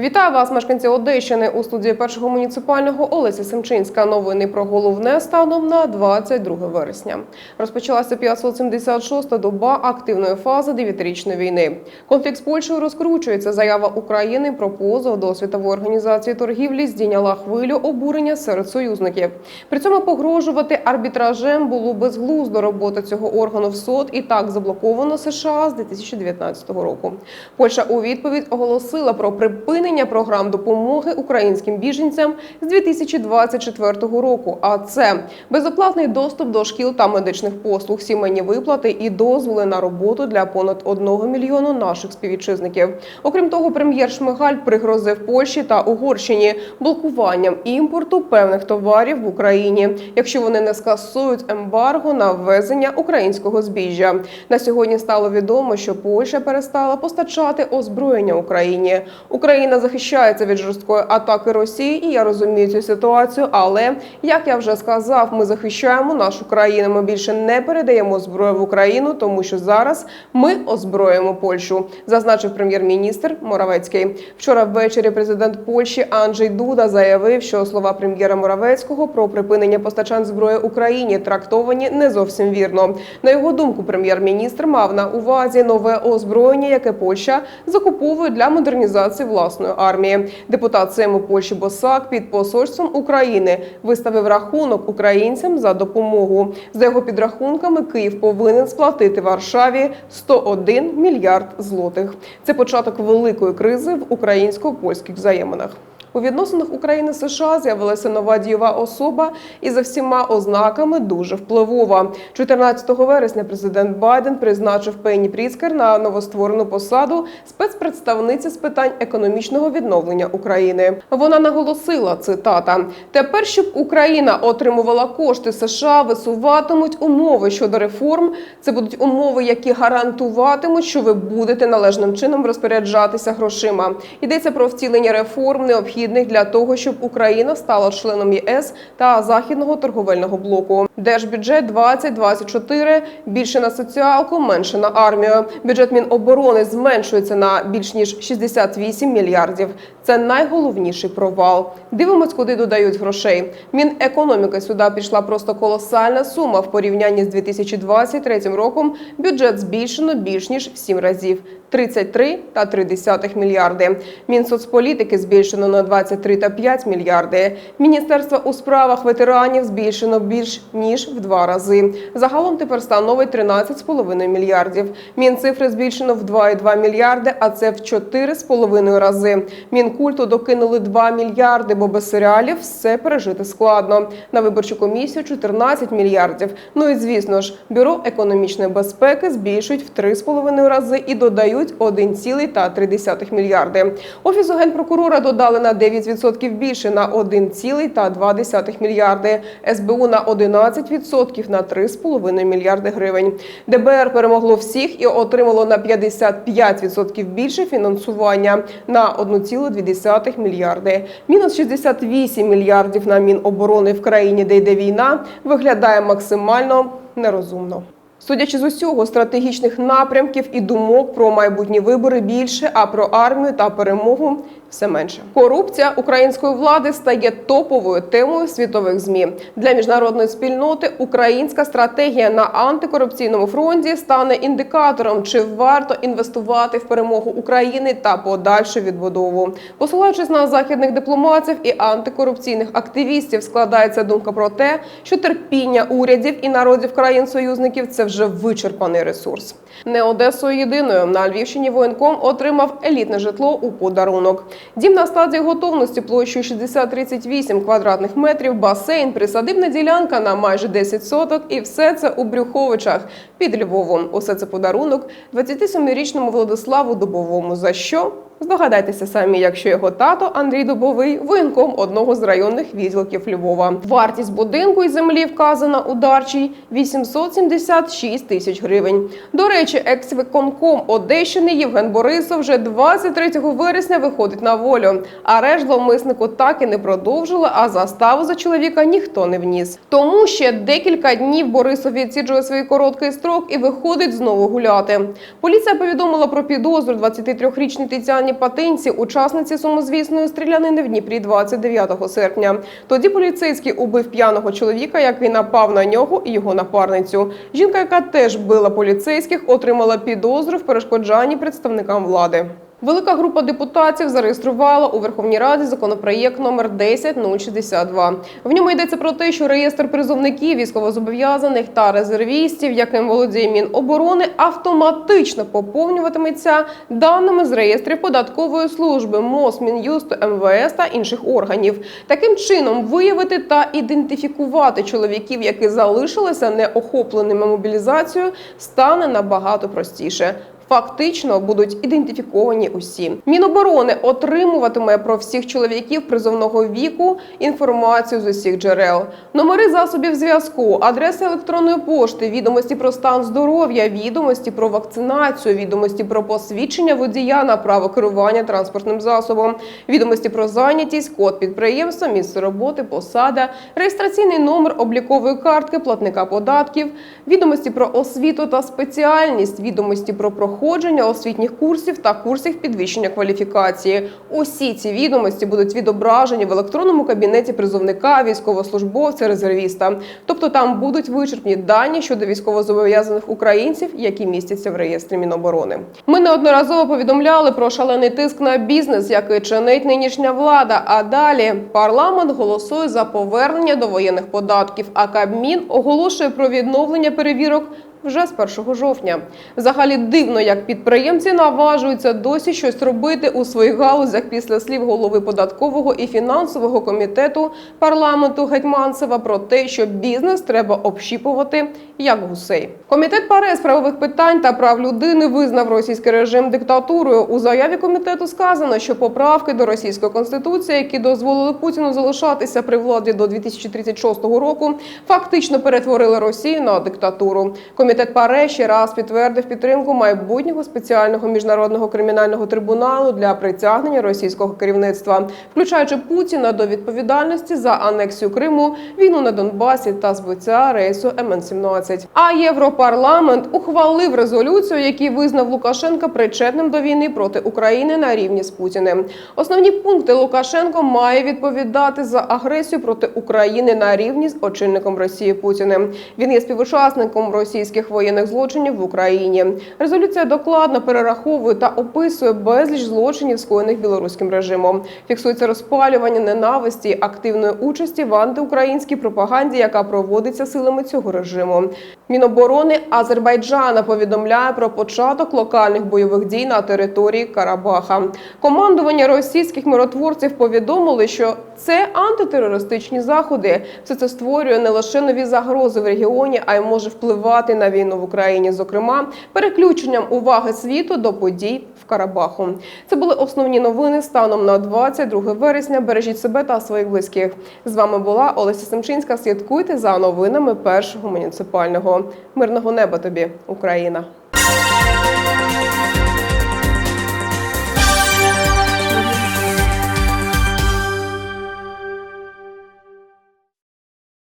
Вітаю вас, мешканці Одещини. У студії першого муніципального Олеся Семчинська. Новини про головне станом на 22 вересня. Розпочалася 576-та доба активної фази дев'ятирічної війни. Конфлікт з Польщею розкручується. Заява України про позов до світової організації торгівлі здійняла хвилю обурення серед союзників. При цьому погрожувати арбітражем було безглуздо робота цього органу в СОД і так заблоковано США з 2019 року. Польща у відповідь оголосила про припинення програм допомоги українським біженцям з 2024 року. А це безоплатний доступ до шкіл та медичних послуг, сімейні виплати і дозволи на роботу для понад 1 мільйону наших співвітчизників. Окрім того, прем'єр Шмигаль пригрозив Польщі та Угорщині блокуванням імпорту певних товарів в Україні, якщо вони не скасують ембарго на ввезення українського збіжжя. На сьогодні стало відомо, що Польща перестала постачати озброєння Україні. Україна захищається від жорсткої атаки Росії, і я розумію цю ситуацію. Але як я вже сказав, ми захищаємо нашу країну. Ми більше не передаємо зброю в Україну, тому що зараз ми озброїмо Польщу, зазначив прем'єр-міністр Моравецький. Вчора ввечері президент Польщі Анджей Дуда заявив, що слова прем'єра Моравецького про припинення постачань зброї Україні трактовані не зовсім вірно. На його думку, прем'єр-міністр мав на увазі нове озброєння, яке Польща закуповує для модернізації власної армії. Депутат Сейму Польщі Босак під посольством України виставив рахунок українцям за допомогу. За його підрахунками, Київ повинен сплатити Варшаві 101 мільярд злотих. Це початок великої кризи в українсько-польських взаєминах. У відносинах України США з'явилася нова дієва особа і за всіма ознаками дуже впливова. 14 вересня президент Байден призначив Пенні Пріцкер на новостворену посаду спецпредставниці з питань економічного відновлення України. Вона наголосила цитата: тепер, щоб Україна отримувала кошти США, висуватимуть умови щодо реформ. Це будуть умови, які гарантуватимуть, що ви будете належним чином розпоряджатися грошима. Йдеться про втілення реформ необхідних для того, щоб Україна стала членом ЄС та західного торговельного блоку. Держбюджет 2024 більше на соціалку, менше на армію. Бюджет Міноборони зменшується на більш ніж 68 мільярдів. Це найголовніший провал. Дивимось, куди додають грошей. Мінекономіки сюди пішла просто колосальна сума в порівнянні з 2023 роком. Бюджет збільшено більш ніж в 7 разів. 33,3 мільярди. Мінсоцполітики збільшено на 23,5 мільярди. Міністерство у справах ветеранів збільшено більш ніж в два рази. Загалом тепер становить 13,5 мільярдів. Мінцифри збільшено в 2,2 мільярди, а це в 4,5 рази. Мінкульту докинули 2 мільярди, бо без серіалів все пережити складно. На виборчу комісію 14 мільярдів. Ну і звісно ж, бюро економічної безпеки збільшують в 3,5 рази і додають 1,3 мільярди. Офісу генпрокурора додали на 9% більше на 1,2 мільярди. СБУ на 11% на 3,5 мільярди гривень. ДБР перемогло всіх і отримало на 55% більше фінансування на 1,2 мільярди. Мінус 68 мільярдів на Міноборони в країні, де йде війна, виглядає максимально нерозумно. Судячи з усього, стратегічних напрямків і думок про майбутні вибори більше, а про армію та перемогу все менше. Корупція української влади стає топовою темою світових змі для міжнародної спільноти. Українська стратегія на антикорупційному фронті стане індикатором, чи варто інвестувати в перемогу України та подальшу відбудову. Посилаючись на західних дипломатів і антикорупційних активістів, складається думка про те, що терпіння урядів і народів країн-союзників це вже вичерпаний ресурс. Не Одесою єдиною на Львівщині воєнком отримав елітне житло у подарунок. Дім на стадії готовності площею 60-38 квадратних метрів, басейн, присадибна ділянка на майже 10 соток, і все це у Брюховичах під Львовом. Усе це подарунок 27-річному Владиславу Дубовому. За що? Здогадайтеся самі, якщо його тато Андрій Дубовий воєнком одного з районних відділків Львова. Вартість будинку і землі вказана у дарчій 876 тисяч гривень. До речі, екс-виконком Одещини Євген Борисов вже 23 вересня виходить на волю. Арешт зловмиснику так і не продовжили, а заставу за чоловіка ніхто не вніс. Тому ще декілька днів Борисов відсіджує свій короткий строк і виходить знову гуляти. Поліція повідомила про підозру 23-річній Тетяні Світлані Патинці, учасниці сумозвісної стрілянини в Дніпрі 29 серпня. Тоді поліцейський убив п'яного чоловіка, який напав на нього і його напарницю. Жінка, яка теж била поліцейських, отримала підозру в перешкоджанні представникам влади. Велика група депутатів зареєструвала у Верховній Раді законопроєкт номер 10062. В ньому йдеться про те, що реєстр призовників, військовозобов'язаних та резервістів, яким володіє Міноборони, автоматично поповнюватиметься даними з реєстрів податкової служби, МОЗ, Мін'юсту, МВС та інших органів. Таким чином виявити та ідентифікувати чоловіків, які залишилися неохопленими мобілізацією, стане набагато простіше. Фактично будуть ідентифіковані усі. Міноборони отримуватиме про всіх чоловіків призовного віку інформацію з усіх джерел, номери засобів зв'язку, адреси електронної пошти, відомості про стан здоров'я, відомості про вакцинацію, відомості про посвідчення водія на право керування транспортним засобом, відомості про зайнятість, код підприємства, місце роботи, посада, реєстраційний номер облікової картки платника податків, відомості про освіту та спеціальність, відомості про проходження освітніх курсів та курсів підвищення кваліфікації. Усі ці відомості будуть відображені в електронному кабінеті призовника, військовослужбовця, резервіста. Тобто там будуть вичерпні дані щодо військовозобов'язаних українців, які містяться в реєстрі Міноборони. Ми неодноразово повідомляли про шалений тиск на бізнес, який чинить нинішня влада. А далі парламент голосує за повернення до воєнних податків. А Кабмін оголошує про відновлення перевірок вже з 1 жовтня. Взагалі дивно, як підприємці наважуються досі щось робити у своїх галузях після слів голови податкового і фінансового комітету парламенту Гетьманцева про те, що бізнес треба общіпувати як гусей. Комітет паре з правових питань та прав людини визнав російський режим диктатурою. У заяві комітету сказано, що поправки до російської конституції, які дозволили Путіну залишатися при владі до 2036 року, фактично перетворили Росію на диктатуру. Комітет ПАРЕ ще раз підтвердив підтримку майбутнього спеціального міжнародного кримінального трибуналу для притягнення російського керівництва, включаючи Путіна до відповідальності за анексію Криму, війну на Донбасі та збиття рейсу МН-17. А Європарламент ухвалив резолюцію, який визнав Лукашенка причетним до війни проти України на рівні з Путіним. Основні пункти Лукашенко має відповідати за агресію проти України на рівні з очільником Росії Путіним. Він є співучасником російських воєнних злочинів в Україні. Резолюція докладно перераховує та описує безліч злочинів, скоєних білоруським режимом. Фіксується розпалювання ненависті, активної участі в антиукраїнській пропаганді, яка проводиться силами цього режиму. Міноборони Азербайджана повідомляє про початок локальних бойових дій на території Карабаха. Командування російських миротворців повідомили, що це антитерористичні заходи. Все це створює не лише нові загрози в регіоні, а й може впливати на війну в Україні, зокрема переключенням уваги світу до подій в Карабаху. Це були основні новини станом на 22 вересня. Бережіть себе та своїх близьких. З вами була Олеся Семчинська. Слідкуйте за новинами першого муніципального мирного неба тобі, Україна.